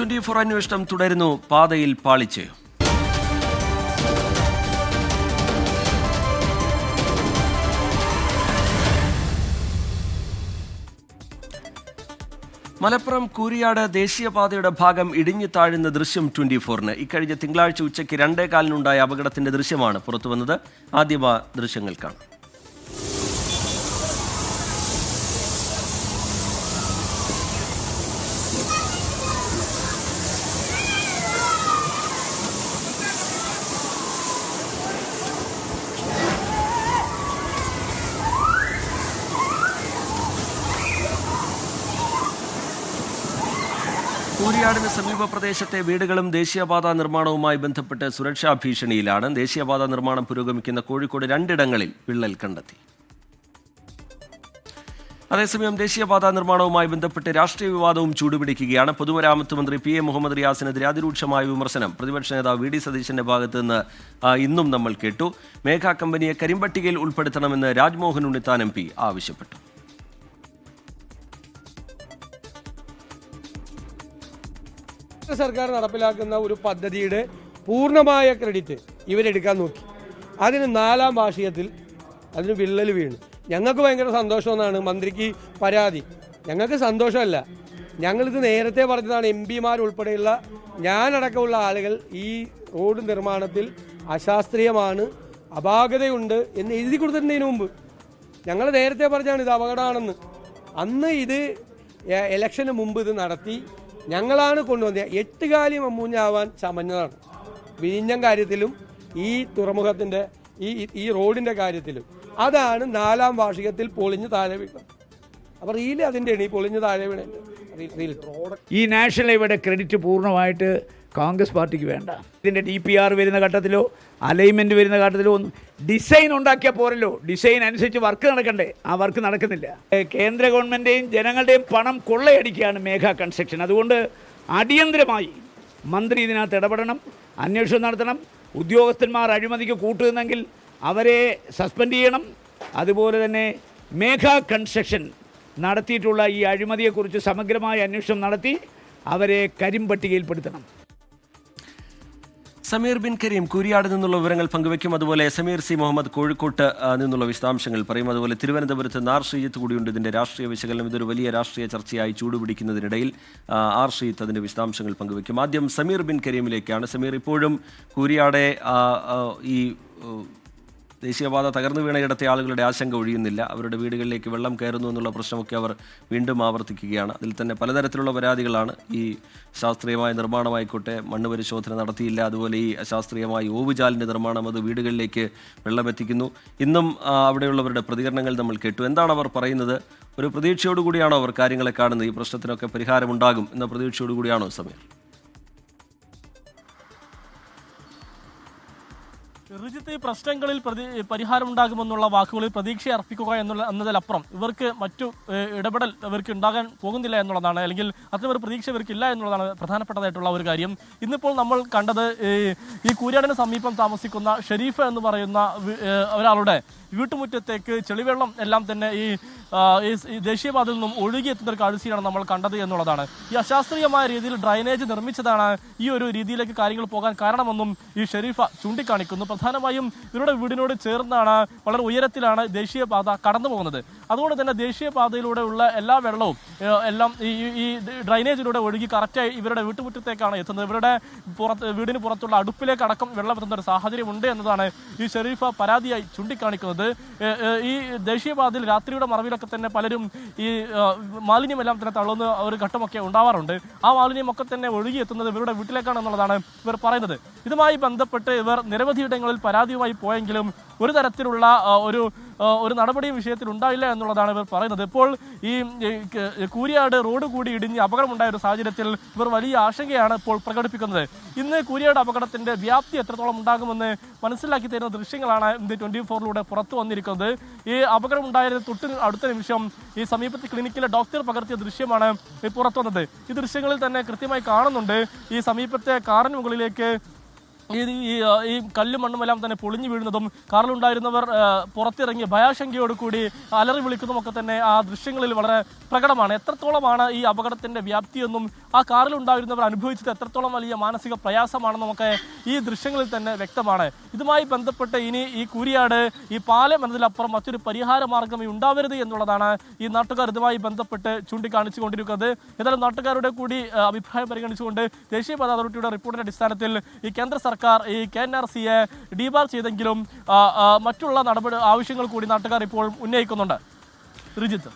Twenty four അന്വേഷണം തുടരുന്നു. പാതയിൽ പാളിച്ച്. മലപ്പുറം കൂരിയാട് ദേശീയപാതയുടെ ഭാഗം ഇടിഞ്ഞു താഴുന്ന ദൃശ്യം ട്വന്റി ഫോറിന്. ഇക്കഴിഞ്ഞ തിങ്കളാഴ്ച ഉച്ചയ്ക്ക് രണ്ടേ കാലിനുണ്ടായ അപകടത്തിന്റെ ദൃശ്യമാണ് പുറത്തുവന്നത്. ആദ്യമ ദൃശ്യങ്ങൾ കാണാം. കൂരിയാടിന് സമീപ പ്രദേശത്തെ വീടുകളും ദേശീയപാത നിർമ്മാണവുമായി ബന്ധപ്പെട്ട് സുരക്ഷാ ഭീഷണിയിലാണ്. ദേശീയപാത നിർമ്മാണം പുരോഗമിക്കുന്ന കോഴിക്കോട് രണ്ടിടങ്ങളിൽ വിള്ളൽ കണ്ടെത്തി. അതേസമയം ദേശീയപാത നിർമ്മാണവുമായി ബന്ധപ്പെട്ട് രാഷ്ട്രീയ വിവാദവും ചൂടുപിടിക്കുകയാണ്. പൊതുമരാമത്ത് മന്ത്രി പി എ മുഹമ്മദ് റിയാസിനെതിരെ അതിരൂക്ഷമായ വിമർശനം. പ്രതിപക്ഷ നേതാവ് വി ഡി സതീശന്റെ ഭാഗത്ത് നിന്ന് ഇന്നും നമ്മൾ കേട്ടു. മേഘ കമ്പനിയെ കരിമ്പട്ടികയിൽ ഉൾപ്പെടുത്തണമെന്ന് രാജ്മോഹൻ ഉണ്ണിത്താൻ എം ആവശ്യപ്പെട്ടു. കേന്ദ്ര സർക്കാർ നടപ്പിലാക്കുന്ന ഒരു പദ്ധതിയുടെ പൂർണമായ ക്രെഡിറ്റ് ഇവരെടുക്കാൻ നോക്കി. അതിന് നാലാം ഭാഷീയത്തിൽ അതിന് വിള്ളൽ വീണു. ഞങ്ങൾക്ക് ഭയങ്കര സന്തോഷമെന്നാണ് മന്ത്രിക്ക് പരാതി. ഞങ്ങൾക്ക് സന്തോഷമല്ല. ഞങ്ങളിത് നേരത്തെ പറഞ്ഞതാണ് എം പിമാർ ഉൾപ്പെടെയുള്ള ഞാനടക്കമുള്ള ആളുകൾ ഈ റോഡ് നിർമ്മാണത്തിൽ അശാസ്ത്രീയമാണ് അപാകതയുണ്ട് എന്ന് എഴുതി കൊടുത്തിട്ടുണ്ടതിന് മുമ്പ്. ഞങ്ങൾ നേരത്തെ പറഞ്ഞാണ് ഇത് അപകടമാണെന്ന്. അന്ന് ഇത് ഇലക്ഷന് മുമ്പ് ഇത് നടത്തി. ഞങ്ങളാണ് കൊണ്ടുവന്നത് എട്ടുകാലി മമ്മൂഞ്ഞാവാൻ ചമഞ്ഞതാണ്. വിഴിഞ്ഞം കാര്യത്തിലും ഈ തുറമുഖത്തിന്റെ ഈ ഈ റോഡിന്റെ കാര്യത്തിലും. അതാണ് നാലാം വാർഷികത്തിൽ പൊളിഞ്ഞ് താഴെ വീണത്. അപ്പോൾ റീൽ അതിന്റെ ഈ പൊളിഞ്ഞ് താഴെ വീണത് ഈ നാഷണൽ ഹൈവേയുടെ ക്രെഡിറ്റ് പൂർണമായിട്ട് കോൺഗ്രസ് പാർട്ടിക്ക് വേണ്ട. ഇതിന്റെ ഡി പി ആർ വരുന്ന ഘട്ടത്തിലോ അലൈൻമെന്റ് വരുന്ന ഘട്ടത്തിലോ ഒന്നും ഡിസൈൻ ഉണ്ടാക്കിയാൽ പോരല്ലോ. ഡിസൈൻ അനുസരിച്ച് വർക്ക് നടക്കണ്ടേ? ആ വർക്ക് നടക്കുന്നില്ല. കേന്ദ്ര ഗവൺമെന്റെയും ജനങ്ങളുടെയും പണം കൊള്ളയടിക്കുകയാണ് മേഘ കൺസ്ട്രക്ഷൻ അതുകൊണ്ട് അടിയന്തരമായി മന്ത്രി ഇതിനകത്ത് ഇടപെടണം അന്വേഷണം നടത്തണം. ഉദ്യോഗസ്ഥന്മാർ അഴിമതിക്ക് കൂട്ടുന്നെങ്കിൽ അവരെ സസ്പെൻഡ് ചെയ്യണം. അതുപോലെ തന്നെ മേഘ കൺസ്ട്രക്ഷൻ നടത്തിയിട്ടുള്ള ഈ അഴിമതിയെക്കുറിച്ച് സമഗ്രമായ അന്വേഷണം നടത്തി അവരെ കരിമ്പട്ടികയിൽപ്പെടുത്തണം. സമീർ ബിൻ കരീം കൂരിയാട് നിന്നുള്ള വിവരങ്ങൾ പങ്കുവയ്ക്കും. അതുപോലെ സമീർ സി മുഹമ്മദ് കോഴിക്കോട്ട് നിന്നുള്ള വിശദാംശങ്ങൾ പറയും. അതുപോലെ തിരുവനന്തപുരത്ത് നാർ ശ്രീജിത്ത് കൂടിയുണ്ട്. ഇതിന്റെ രാഷ്ട്രീയ വിശകലനം ഇതൊരു വലിയ രാഷ്ട്രീയ ചർച്ചയായി ചൂടുപിടിക്കുന്നതിനിടയിൽ. ആർ ശ്രീജിത്ത് അതിന്റെ വിശദാംശങ്ങൾ പങ്കുവയ്ക്കും. ആദ്യം സമീർ ബിൻ കരീമിലേക്കാണ്. സമീർ ഇപ്പോഴും കൂരിയാടെ ഈ ദേശീയപാത തകർന്നു വീണയിടത്തെ ആളുകളുടെ ആശങ്ക ഒഴിയുന്നില്ല. അവരുടെ വീടുകളിലേക്ക് വെള്ളം കയറുന്നു എന്നുള്ള പ്രശ്നമൊക്കെ അവർ വീണ്ടും ആവർത്തിക്കുകയാണ്. അതിൽ തന്നെ പലതരത്തിലുള്ള പരാതികളാണ് ഈ ശാസ്ത്രീയമായ നിർമ്മാണമായിക്കോട്ടെ മണ്ണ് പരിശോധന നടത്തിയില്ല അതുപോലെ ഈ അശാസ്ത്രീയമായ ഓവുചാലിന്റെ നിർമ്മാണം അത് വീടുകളിലേക്ക് വെള്ളമെത്തിക്കുന്നു. ഇന്നും അവിടെയുള്ളവരുടെ പ്രതികരണങ്ങൾ നമ്മൾ കേട്ടു. എന്താണ് അവർ പറയുന്നത്? ഒരു പ്രതീക്ഷയോടുകൂടിയാണോ അവർ കാര്യങ്ങളെ കാണുന്നത്? ഈ പ്രശ്നത്തിനൊക്കെ പരിഹാരമുണ്ടാകും എന്ന പ്രതീക്ഷയോടുകൂടിയാണോ സമീർ? ഋജിത്ത് ഈ പ്രശ്നങ്ങളിൽ പ്രതി പരിഹാരം ഉണ്ടാകുമെന്നുള്ള വാക്കുകളിൽ പ്രതീക്ഷ അർപ്പിക്കുക എന്നുള്ള എന്നതിലപ്പുറം ഇവർക്ക് മറ്റു ഇടപെടൽ ഇവർക്ക് ഉണ്ടാകാൻ പോകുന്നില്ല എന്നുള്ളതാണ്. അല്ലെങ്കിൽ അത്തരമൊരു പ്രതീക്ഷ ഇവർക്കില്ല എന്നുള്ളതാണ് പ്രധാനപ്പെട്ടതായിട്ടുള്ള ഒരു കാര്യം. ഇന്നിപ്പോൾ നമ്മൾ കണ്ടത് ഈ കൂരാടിന് സമീപം താമസിക്കുന്ന ഷെരീഫ് എന്ന് പറയുന്ന ഒരാളുടെ വീട്ടുമുറ്റത്തേക്ക് ചെളിവെള്ളം എല്ലാം തന്നെ ഈ ദേശീയപാതയിൽ നിന്നും ഒഴുകിയെത്തുന്ന ഒരു കാഴ്ചയാണ് നമ്മൾ കണ്ടത് എന്നുള്ളതാണ്. ഈ അശാസ്ത്രീയമായ രീതിയിൽ ഡ്രൈനേജ് നിർമ്മിച്ചതാണ് ഈ ഒരു രീതിയിലേക്ക് കാര്യങ്ങൾ പോകാൻ കാരണമെന്നും ഈ ഷെരീഫ ചൂണ്ടിക്കാണിക്കുന്നു. പ്രധാനമായും ഇവരുടെ വീടിനോട് ചേർന്നാണ് വളരെ ഉയരത്തിലാണ് ദേശീയപാത കടന്നു പോകുന്നത് അതുകൊണ്ട് തന്നെ ദേശീയപാതയിലൂടെയുള്ള എല്ലാ വെള്ളവും എല്ലാം ഈ ഈ- ഡ്രൈനേജിലൂടെ ഒഴുകി കറക്റ്റായി ഇവരുടെ വീട്ടുമുറ്റത്തേക്കാണ് എത്തുന്നത്. ഇവരുടെ പുറത്ത് വീടിന് പുറത്തുള്ള അടുപ്പിലേക്ക് അടക്കം വെള്ളം എത്തുന്ന ഒരു സാഹചര്യം ഉണ്ട് എന്നതാണ് ഈ ഷെരീഫ പരാതിയായി ചൂണ്ടിക്കാണിക്കുന്നത്. ഈ ദേശീയപാതയിൽ രാത്രിയുടെ മറവിലൊക്കെ തന്നെ പലരും ഈ മാലിന്യമെല്ലാം തന്നെ തള്ളുന്ന ഒരു ഘട്ടമൊക്കെ ഉണ്ടാവാറുണ്ട്. ആ മാലിന്യമൊക്കെ തന്നെ ഒഴുകിയെത്തുന്നത് ഇവരുടെ വീട്ടിലേക്കാണ് എന്നുള്ളതാണ് ഇവർ പറയുന്നത്. ഇതുമായി ബന്ധപ്പെട്ട് ഇവർ നിരവധി ഇടങ്ങളിൽ പരാതിയുമായി പോയെങ്കിലും ഒരു തരത്തിലുള്ള ഒരു ഒരു നടപടിയും വിഷയത്തിൽ ഉണ്ടായില്ല എന്നുള്ളതാണ് ഇവർ പറയുന്നത്. ഇപ്പോൾ ഈ കൂരിയാട് റോഡ് കൂടി ഇടിഞ്ഞ് അപകടമുണ്ടായ ഒരു സാഹചര്യത്തിൽ ഇവർ വലിയ ആശങ്കയാണ് ഇപ്പോൾ പ്രകടിപ്പിക്കുന്നത്. ഇന്ന് കൂരിയാട് അപകടത്തിന്റെ വ്യാപ്തി എത്രത്തോളം ഉണ്ടാകുമെന്ന് മനസ്സിലാക്കി തരുന്ന ദൃശ്യങ്ങളാണ് ഇന്ത്യ ട്വന്റി ഫോറിലൂടെ പുറത്തു വന്നിരിക്കുന്നത്. ഈ അപകടം ഉണ്ടായതിന് തൊട്ട് അടുത്ത നിമിഷം ഈ സമീപത്തെ ക്ലിനിക്കിലെ ഡോക്ടർ പകർത്തിയ ദൃശ്യമാണ് പുറത്തു വന്നത്. ഈ ദൃശ്യങ്ങളിൽ തന്നെ കൃത്യമായി കാണുന്നുണ്ട്. ഈ സമീപത്തെ കാറിന് മുകളിലേക്ക് ഈ ഈ കല്ലും ഈ കല്ലും മണ്ണുമെല്ലാം തന്നെ പൊളിഞ്ഞു വീഴുന്നതും കാറിലുണ്ടായിരുന്നവർ പുറത്തിറങ്ങി ഭയാശങ്കയോട് കൂടി അലറി വിളിക്കുന്നതുമൊക്കെ തന്നെ ആ ദൃശ്യങ്ങളിൽ വളരെ പ്രകടമാണ്. എത്രത്തോളമാണ് ഈ അപകടത്തിന്റെ വ്യാപ്തിയെന്നും ആ കാറിൽ ഉണ്ടായിരുന്നവർ അനുഭവിച്ചത് എത്രത്തോളം വലിയ മാനസിക പ്രയാസമാണെന്ന് നമുക്ക് ഈ ദൃശ്യങ്ങളിൽ തന്നെ വ്യക്തമാണ്. ഇതുമായി ബന്ധപ്പെട്ട് ഇനി ഈ കൂരിയാട് ഈ പാലം എന്നതിലപ്പുറം മറ്റൊരു പരിഹാര മാർഗം ഉണ്ടാവരുത് എന്നുള്ളതാണ് ഈ നാട്ടുകാർ ഇതുമായി ബന്ധപ്പെട്ട് ചൂണ്ടിക്കാണിച്ചു കൊണ്ടിരിക്കുന്നത് ഏതായാലും നാട്ടുകാരുടെ കൂടി അഭിപ്രായം പരിഗണിച്ചുകൊണ്ട് ദേശീയപാത അതോറിറ്റിയുടെ റിപ്പോർട്ടിന്റെ അടിസ്ഥാനത്തിൽ ഈ കേന്ദ്ര സർക്കാർ ഈ കെ എൻ ആർ സിയെ ഡീബാർ ചെയ്തെങ്കിലും മറ്റുള്ള നടപടി ആവശ്യങ്ങൾ കൂടി നാട്ടുകാർ ഇപ്പോൾ ഉന്നയിക്കുന്നുണ്ട്. റിജിത്ത്.